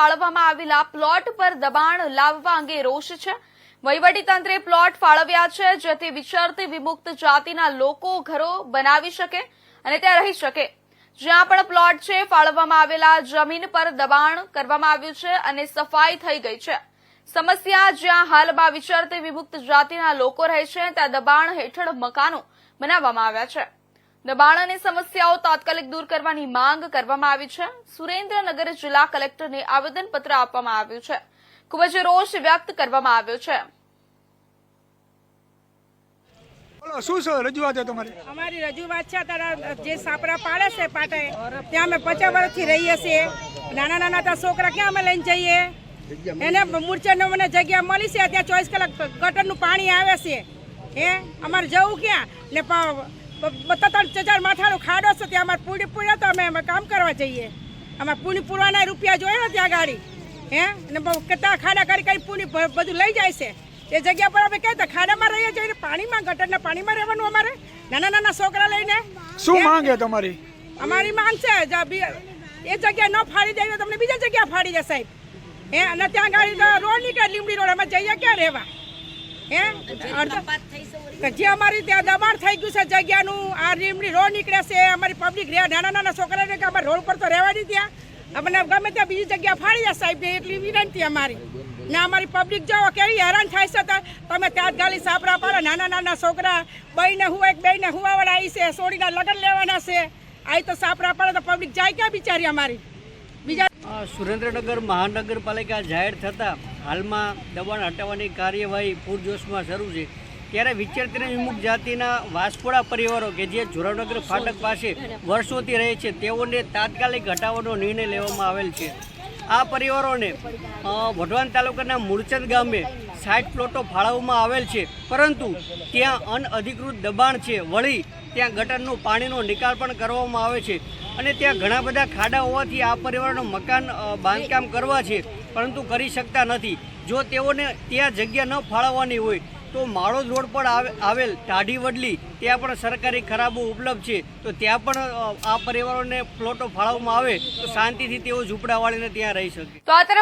ફાળવવામાં આવેલા પ્લોટ પર દબાણ લાવવા અંગે રોષ છે. વહીવટીતંત્રે પ્લોટ ફાળવ્યા છે, જેથી વિચરતી વિમુક્ત જાતિના લોકો ઘરો બનાવી શકે અને ત્યાં રહી શકે. જ્યાં પણ પ્લોટ છે, ફાળવવામાં આવેલા જમીન પર દબાણ કરવામાં આવ્યું છે અને સફાઈ થઈ ગઈ છે. સમસ્યા જ્યાં હાલમાં વિચરતી વિમુક્ત જાતિના લોકો રહે છે, ત્યાં દબાણ હેઠળ મકાનો બનાવવામાં આવ્યા છે. દબાણ અને સમસ્યાઓ તાત્કાલિક દૂર કરવાની માંગ કરવામાં આવી છે. સુરેન્દ્રનગર જિલ્લા કલેક્ટરને આવેદનપત્ર આપવામાં આવ્યું છે. ખૂબ જ રોષ વ્યક્ત કરવામાં આવ્યો છે. શું છે રજૂઆત છે તમારી? અમારી રજૂઆત છે તારા જે સાપરા પાડે છે પાટે ત્યાં અમે પચાસ વર્ષથી રહીએ છીએ. નાના નાના ત્યાં છોકરા ક્યાં અમે લઈને જઈએ? એને મૂર્છાનો મને જગ્યા મળી છે ત્યાં ચોવીસ કલાક ગટરનું પાણી આવે છે. હે? અમારે જવું ક્યાં? ને ત્રણ હજાર માથાનો ખાડો છે ત્યાં અમારે પૂરી પૂર્યા તો અમે અમે કામ કરવા જઈએ. અમારે પૂરી પૂરવાના રૂપિયા જોયો ત્યાં ગાડી. હે? ને બહુ કેટલા ખાડા કરી કરી પૂરી બધું લઈ જાય છે. એ જગ્યા પર અમે કહેતા ખાડામાં રહીએ છીએ પાણીમાં ગટરના પાણીમાં રહેવાનું અમારે. નાના નાના છોકરા લઈને. શું માંગે તમારી? અમારી માંગ છે એ જગ્યા ન ફાડી દેવી તમને બીજા જગ્યા ફાડી દે સાહેબ. હે? અને ત્યાં ગાડી રોડ નીકળે લીમડી રોડ અમે જઈએ ક્યાં રહેવા? અડધો જે અમારી ત્યાં દબાણ થઈ ગયું છે જગ્યાનું. આ રીમડી રોડ નીકળે છે. અમારી પબ્લિક રહે નાના નાના છોકરાને કે અમારે રોડ પર તો રહેવા નહીં ત્યાં અમને ગમે ત્યાં બીજી જગ્યા ફાડી દે સાહેબ. એટલી વિનંતી અમારી. ને અમારી પબ્લિક જો કેવી હેરાન થાય છે તમે ત્યાં ગાલી સાપરા પાડો. નાના નાના છોકરા, બહીને હું એક બેને હુવાવાળા આવી છે. સોડીના લગ્ન લેવાના છે. આઈ તો સાપરા પાડે તો પબ્લિક જાય ક્યાં બિચારી અમારી? સુરેન્દ્રનગર મહાનગરપાલિકા જાહેર થતાં હાલમાં દબાણ હટાવવાની કાર્યવાહી પૂરજોશમાં શરૂ છે. ત્યારે વિચારતી વિમુખ જાતિના વાસપોડા પરિવારો કે જે જોરાવનગર ફાટક પાસે વર્ષોથી રહે છે, તેઓને તાત્કાલિક હટાવવાનો નિર્ણય લેવામાં આવેલ છે. આ પરિવારોને વઢવાણ તાલુકાના મૂળચંદ ગામે સાઠ પ્લોટો ફાળવવામાં આવેલ છે. પરંતુ ત્યાં અનઅધિકૃત દબાણ છે. વળી ત્યાં ગટરનું પાણીનો નિકાલ પણ કરવામાં આવે છે. અને ત્યાં ઘણા બધા ખાડા હોવાથી આ પરિવારનું મકાન બાંધકામ કરવા છે, પરંતુ કરી શકતા નથી. જો તેઓને ત્યાં જગ્યા ન ફાળવવાની હોય, તો માળોદ રોડ પર આવે- આવેલ ટાઢી વડલી ત્યાં પણ સરકારી ખરાબો ઉપલબ્ધ છે. તો ત્યાં પણ આ પરિવારોને પ્લોટો ફાળવવામાં આવે, તો શાંતિથી તેઓ ઝૂંપડા વાળીને ત્યાં રહી શકે. તો આ તરફ